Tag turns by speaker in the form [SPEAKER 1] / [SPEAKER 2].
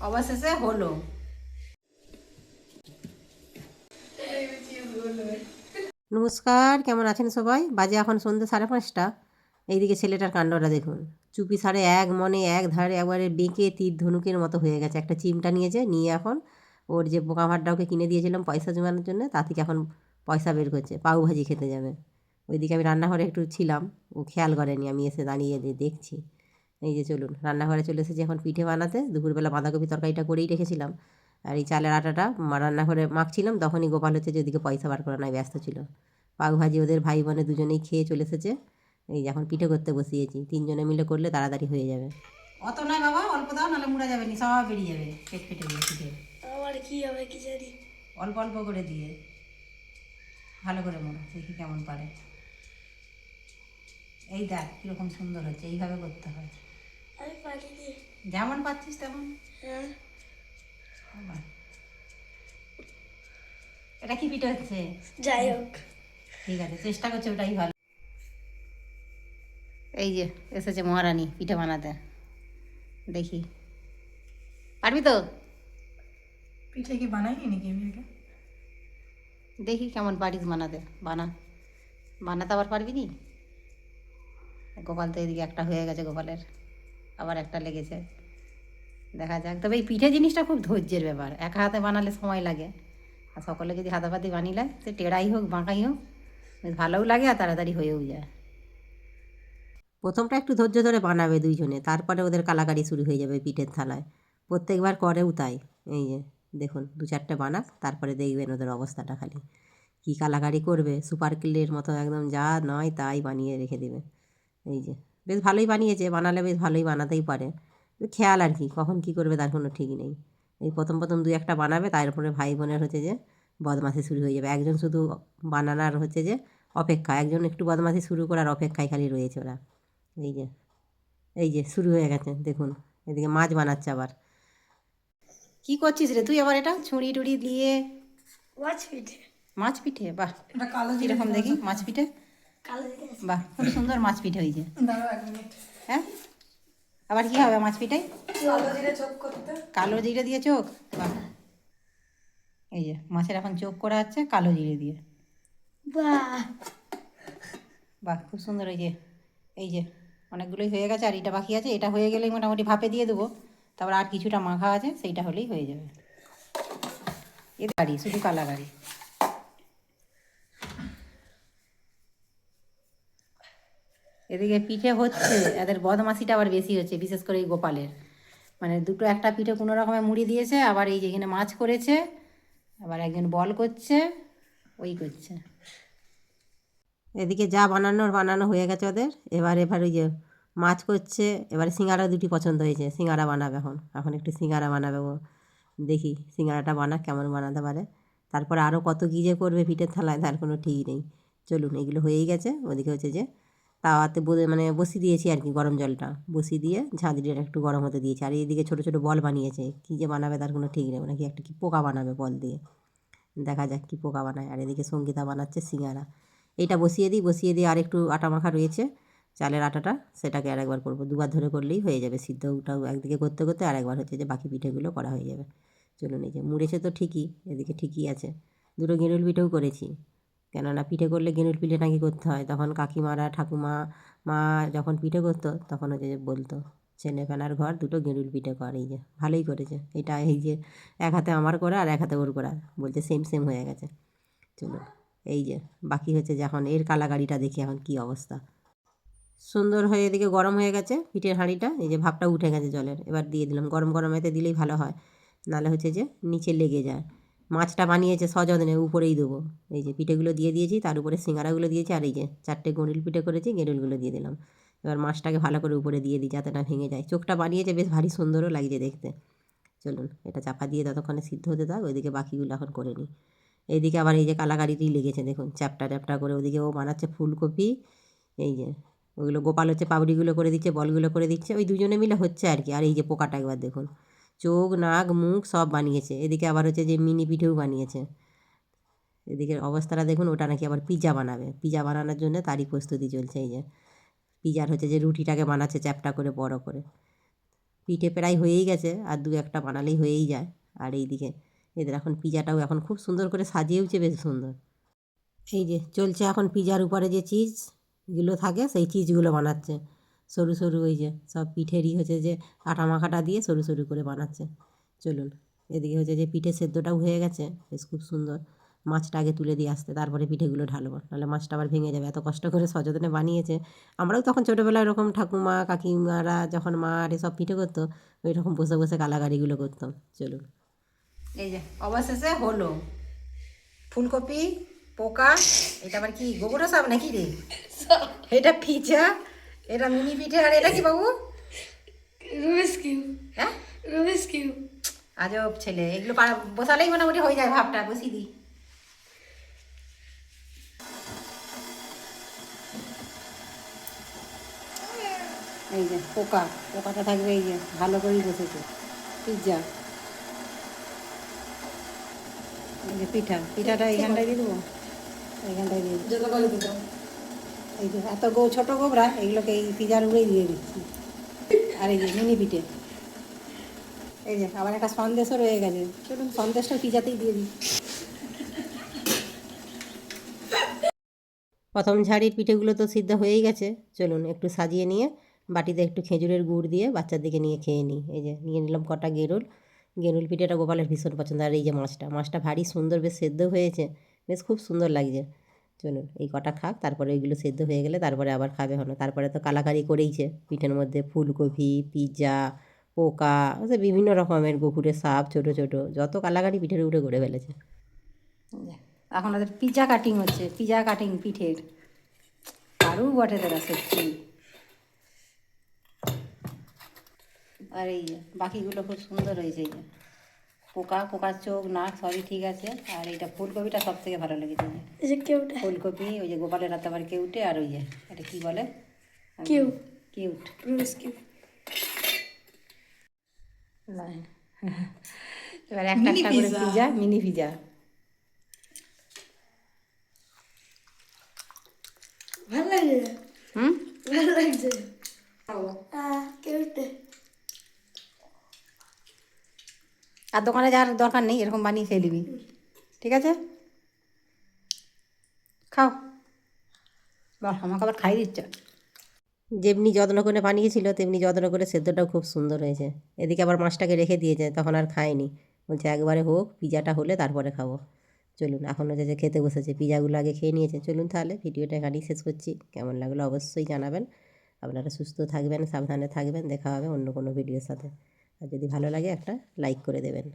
[SPEAKER 1] অবশেষে হলো। নমস্কার, কেমন আছেন সবাই? বাজে এখন সন্ধ্যে সাড়ে পাঁচটা। এইদিকে ছেলেটার কাণ্ডটা দেখুন। চুপি সাড়ে এক মনে এক ধারে একবারে বেঁকে তীর ধনুকের মতো হয়ে গেছে। একটা চিমটা নিয়েছে, নিয়ে এখন ওর যে বোকা ভাতটা ওকে কিনে দিয়েছিলাম পয়সা জমানোর জন্য, তা থেকে এখন পয়সা বের করছে। পাউ ভাজি খেতে যাবে। ওইদিকে আমি রান্নাঘরে একটু ছিলাম, ও খেয়াল করেনি। আমি এসে দাঁড়িয়ে দেখছি। এই যে চলুন রান্নাঘরে চলে এসেছি এখন পিঠে বানাতে। দুপুরবেলা বাঁধাকপি তরকারিটা করেই রেখেছিলাম। আর এই চালের আটাটা মা- রান্নাঘরে মাখছিলাম। তখনই গোপাল হচ্ছে যে ওদিকে পয়সা বার করা নয় ব্যস্ত ছিল। পাউ ভাজি ওদের ভাই বোনে দুজনেই খেয়ে চলে এসেছে। এই যে এখন পিঠে করতে বসিয়েছি। তিনজনে মিলে করলে তাড়াতাড়ি হয়ে যাবে। অত নয় বাবা অল্প দাও নাহলে মুড়া যাবে নি সব বেরিয়ে যাবে পেট ফেটে গিয়ে পিঠে।
[SPEAKER 2] আমার কি হবে কি জানি।
[SPEAKER 1] অল্প অল্প করে দিয়ে ভালো করে মোড়ো দেখি কেমন পারে। এই দেখ কীরকম সুন্দর হচ্ছে এইভাবে করতে হয়। যেমন পাচ্ছিস তেমন।
[SPEAKER 2] হ্যাঁ।
[SPEAKER 1] এটা কি পিঠে হচ্ছে?
[SPEAKER 2] যাই হোক।
[SPEAKER 1] ঠিক আছে চেষ্টা করছে ওটাই ভালো। এই যে এসেছে মহারানী পিঠে বানাতে। দেখি। পারবি তো?
[SPEAKER 3] পিঠে কি বানাইনি নাকি আমি
[SPEAKER 1] দেখি কেমন পারিস বানাতে বানা। বানাতে আবার পারবি নি? গোপাল তো এদিকে একটা হয়ে গেছে গোপালের। আবার একটা লেগেছে। দেখা যাক। তবে এই পিঠে জিনিসটা খুব ধৈর্যের ব্যাপার। একা হাতে বানালে সময় লাগে। আর সকলে যদি হাতাপাতি বানিয়ে সে টেড়াই হোক, বাঁকাই হোক, বেশ ভালোও লাগে আর তাড়াতাড়ি হয়েও যায়। প্রথমটা একটু ধৈর্য ধরে বানাবে দুইজনে, তারপরে ওদের কালাকারি শুরু হয়ে যাবে পিঠের থালায়। প্রত্যেকবার করেও তাই। এই যে, দেখুন, দু চারটে বানাক, তারপরে দেখবেন ওদের অবস্থাটা খালি। কী কালাকারি করবে, সুপার কিলের মতো একদম যা নয় তাই বানিয়ে রেখে দেবে। এই যে বেশ ভালোই বানিয়েছে বানালে বেশ ভালোই বানাতেই পারে। খেয়াল আর কি কখন কী করবে তার কোনো ঠিক নেই। এই প্রথম প্রথম দুই একটা বানাবে তারপরে ভাই বোনের হচ্ছে যে বদমাশি শুরু হয়ে যাবে। একজন শুধু বানানার হচ্ছে যে অপেক্ষা একজন একটু বদমাশি শুরু করার অপেক্ষায় খালি রয়েছে ওরা। এই যে এই যে শুরু হয়ে গেছে দেখুন এদিকে মাছ বানাচ্ছে আবার। কি করছিস রে তুই আবার এটা ছুঁড়ি টুড়ি দিয়ে?
[SPEAKER 2] মাছ পিঠে।
[SPEAKER 1] মাছ পিঠে বাহ
[SPEAKER 3] এটা কালো জিরে
[SPEAKER 1] কীরকম দেখি মাছ পিঠে। বাহ খুব সুন্দর মাছ পিঠে হয়েছে।
[SPEAKER 3] দাঁড়াও এক মিনিট।
[SPEAKER 1] হ্যাঁ? আবার কি হবে মাছ পিঠে?
[SPEAKER 3] কালো জিরে চোখ করতে।
[SPEAKER 1] কালো জিরে দিয়ে চোখ? বাহ। এই যে মাছের এখন চোখ করা হচ্ছে কালো জিরে দিয়ে।
[SPEAKER 2] বাহ।
[SPEAKER 1] বাহ খুব সুন্দর এই যে এই যে অনেকগুলোই হয়ে গেছে আর এটা বাকি আছে। এটা হয়ে গেলেই মোটামুটি ভাপে দিয়ে দেবো। তারপর আর কিছুটা মাখা আছে সেইটা হলেই হয়ে যাবে। এ গাড়ি শুধু কালা গাড়ি এদিকে পিঠে হচ্ছে, এদের বদমাসিটা আবার বেশি হচ্ছে, বিশেষ করে এই গোপালের। মানে দুটো একটা পিঠে কোনো রকমে মুড়ি দিয়েছে, আবার এই যেখানে মাছ করেছে, আবার একজন বল করছে, ওই করছে। এদিকে যা বানানোর বানানো হয়ে গেছে ওদের। এবার এবার ওই যে মাছ করছে, এবারে সিঙ্গারা দুটি পছন্দ হয়েছে। সিঙ্গারা বানাবে এখন এখন একটু সিঙ্গারা বানাবে ও। দেখি সিঙ্গারাটা বানাক, কেমন বানাতে পারে। তারপরে আরও কত কী যে করবে পিঠের থালায়, তার কোনো ঠিক নেই। চলুন, এগুলো হয়েই গেছে। ওদিকে হচ্ছে যে তাওয়াতে মানে বসিয়ে দিয়েছি আর কি গরম জলটা। বসিয়ে দিয়ে ঝাঁঝরিটা একটু গরম হতে দিয়েছি। আর এইদিকে ছোটো ছোটো বল বানিয়েছে। কী যে বানাবে তার কোনো ঠিক নেই। নাকি একটা কি পোকা বানাবে বল দিয়ে। দেখা যাক কী পোকা বানায়। আর এদিকে সঙ্গীতা বানাচ্ছে সিঙ্গারা। এইটা বসিয়ে দিই, বসিয়ে দিয়ে আর একটু আটা মাখা রয়েছে। চালের আটাটা সেটাকে আর একবার করব। দুবার ধরে করলেই হয়ে যাবে। সিদ্ধটাও একদিকে করতে করতে আর একবার হচ্ছে যে বাকি পিঠেগুলো করা হয়ে যাবে। চলুন এই যে, মুড়েছে তো ঠিকই, এদিকে ঠিকই আছে। দুটো গেঁড়ুল পিঠেও করেছি। কেননা পিঠে করলে গেঁড়ুল পিঠে নাকি করতে হয়। তখন কাকিমারা, ঠাকুমা, মা যখন পিঠে করতো, তখন হচ্ছে যে বলতো ছেলে ফেনার ঘর, দুটো গেঁড়ুল পিঠে কর। এই যে, ভালোই করেছে। এটা এই যে, এক হাতে আমার করা আর এক হাতে ওর করা, বলছে সেম সেম হয়ে গেছে। চলো এই যে, বাকি হচ্ছে যে এখন এর কালাগাড়িটা দেখি এখন কি অবস্থা। সুন্দর হয়ে এদিকে গরম হয়ে গেছে, পিঠের হাঁড়িটা, এই যে ভাপটা উঠে গেছে জলের। এবার দিয়ে দিলাম, গরম গরম এতে দিলেই ভালো হয়। নাহলে হচ্ছে যে নিচে লেগে যায়। মাছটা বানিয়েছে সযত্নে, উপরেই দেবো। এই যে পিঠেগুলো দিয়ে দিয়েছি, তার উপরে সিঙ্গারাগুলো দিয়েছি, আর এই যে চারটে গঁড়িল পিঠে করেছি, গেঁড়ুলগুলো দিয়ে দিলাম। এবার মাছটাকে ভালো করে উপরে দিয়ে দিই যাতে না ভেঙে যায়। চোখটা বানিয়েছে, বেশ ভারী সুন্দরও লাগছে দেখতে। চলুন, এটা চাপা দিয়ে ততক্ষণে সিদ্ধ হতে থাক, ওইদিকে বাকিগুলো এখন করে নিই। এইদিকে আবার এই যে কালাকারিটি লেগেছে, দেখুন, চ্যাপটা ট্যাপটা করে ওদিকে ও বানাচ্ছে ফুলকপি, এই যে ওগুলো গোপাল হচ্ছে পাপড়িগুলো করে দিচ্ছে, বলগুলো করে দিচ্ছে, ওই দুজনে মিলে হচ্ছে আর কি। আর এই যে পোকাটা একবার দেখুন চোখ, নাক, মুখ সব বানিয়েছে। এদিকে আবার হচ্ছে যে মিনি পিঠেও বানিয়েছে। এদিকে অবস্থাটা দেখুন, ওটা নাকি আবার পিজা বানাবে। পিজা বানানোর জন্য তারই প্রস্তুতি চলছে এই যে। পিজার হচ্ছে যে রুটিটাকে বানাচ্ছে চ্যাপটা করে, বড় করে। পিঠে প্রায় হয়েই গেছে, আর দু একটা বানালেই হয়েই যায়। আর এইদিকে, এদের এখন পিজাটাও এখন খুব সুন্দর করে সাজিয়েওছে, বেশ সুন্দর। এই যে, চলছে এখন পিজার উপরে যে চিজগুলো থাকে, সেই চিজগুলো বানাচ্ছে। সরু সরু ওই যে সব পিঠেরই হচ্ছে যে আটা মাখাটা দিয়ে সরু সরু করে বানাচ্ছে। চলুন এদিকে হচ্ছে যে পিঠে সেদ্ধটাও হয়ে গেছে বেশ খুব সুন্দর। মাছটা আগে তুলে দিয়ে আসতে তারপরে পিঠেগুলো ঢালবো নাহলে মাছটা আবার ভেঙে যাবে। এত কষ্ট করে সযত্নে বানিয়েছে। আমরাও তখন ছোটোবেলায় ওরকম ঠাকুমা কাকিমারা যখন মা আর এসব পিঠে করতো ওই রকম বসে বসে কালাগাড়িগুলো করতাম। চলুন। এই যে অবশেষে হলো। ফুলকপি পোকা এটা আবার কি গোবর সাপ নাকি রে? এটা পিঠা এটা মিনি পিঠে আর এটা কি বাবু?
[SPEAKER 2] রুবিস কিউব
[SPEAKER 1] হ্যাঁ?
[SPEAKER 2] রুবিস কিউব
[SPEAKER 1] আজব ছেলে এগুলো পাড়া- বসালেই মোটামুটি হয়ে যায় ভাবটা বসিয়ে দিই। এই যে পোকা পোকাটা থাকবে এই যে ভালো করেই বসেছে। পিৎজা। এই যে পিঠা পিঠাটা এইখানটায় দিয়ে দেবো। এইখানটায় দিয়ে দেবো। এই যে এত গো, ছোটো গোবরা, এগুলোকে এই পিজার উপরেই দিয়ে দিচ্ছি। আর এই যে মিনি পিঠে। এই যে, আবার একটা সন্দেশও রয়ে গেছে। চলুন, সন্দেশটা পিজাতেই দিয়ে দিই। প্রথম ঝাড়ির পিঠেগুলো তো সিদ্ধ হয়েই গেছে। চলুন, একটু সাজিয়ে নিয়ে, বাটিতে একটু খেজুরের গুড় দিয়ে বাচ্চার দিকে নিয়ে খেয়ে নিই। এই যে, নিয়ে নিলাম কটা গেরুল। গেরুল পিঠেটা গোপালের ভীষণ পছন্দ। আর এই যে মাছটা মাছটা ভারী সুন্দর, বেশ সেদ্ধ হয়েছে। বেশ খুব সুন্দর লাগছে। চলুন, এই কটা খাক, তারপরে ওইগুলো সেদ্ধ হয়ে গেলে তারপরে আবার খাবে হলো। তারপরে তো কালাকারি করেইছে, পিঠের মধ্যে ফুলকপি, পিৎজা, পোকা বিভিন্ন রকমের গোকুরের সাপ, ছোট ছোট, যত কালাকারি পিঠের উপরে করে ফেলেছে। এখন ওদের পিৎজা কাটিং হচ্ছে, পিৎজা কাটিং পিঠের। আরও বটে তারা সত্যি। আর এই বাকিগুলো খুব সুন্দর হয়েছে এই পোকা পোকার চোখ নাক সবই ঠিক আছে। আর এইটা ফুলকপিটা সব থেকে ভালো লেগেছে। এই যে।
[SPEAKER 2] কেউটা।
[SPEAKER 1] ফুলকপি ওই যে গোপালের হাতে আবার কেউটে আর ওই যে এটা কি বলে?
[SPEAKER 2] কেউ।
[SPEAKER 1] কিউট। এবার একটা একটা করে পিজা। Mini pizza.
[SPEAKER 2] ভালো লাগছে?
[SPEAKER 1] হুম?
[SPEAKER 2] ভালো লাগছে। কেউটা।
[SPEAKER 1] আর দোকানে যাওয়ার দরকার নেই, এরকম বানিয়ে খেয়ে নিবি। ঠিক আছে? খাও। বাহ, আমাকে আবার খাই দিচ্ছ। যেমনি যত্ন করে বানিয়েছিল, তেমনি যত্ন করে সেদ্ধটাও খুব সুন্দর হয়েছে। এদিকে আবার মাছটাকে রেখে দিয়েছে, তখন আর খায়নি। বলছে, একবারে হোক, পিজাটা হলে তারপরে খাব। চলুন, এখন হচ্ছে যে খেতে বসেছে, পিজাগুলো আগে খেয়ে নিয়েছে। চলুন তাহলে, ভিডিওটা এখানেই শেষ করছি। কেমন লাগল অবশ্যই জানাবেন। আপনারা সুস্থ থাকবেন, সাবধানে থাকবেন। দেখা হবে অন্য কোনো ভিডিওর সাথে। আর যদি ভালো লাগে একটা লাইক করে দেবেন।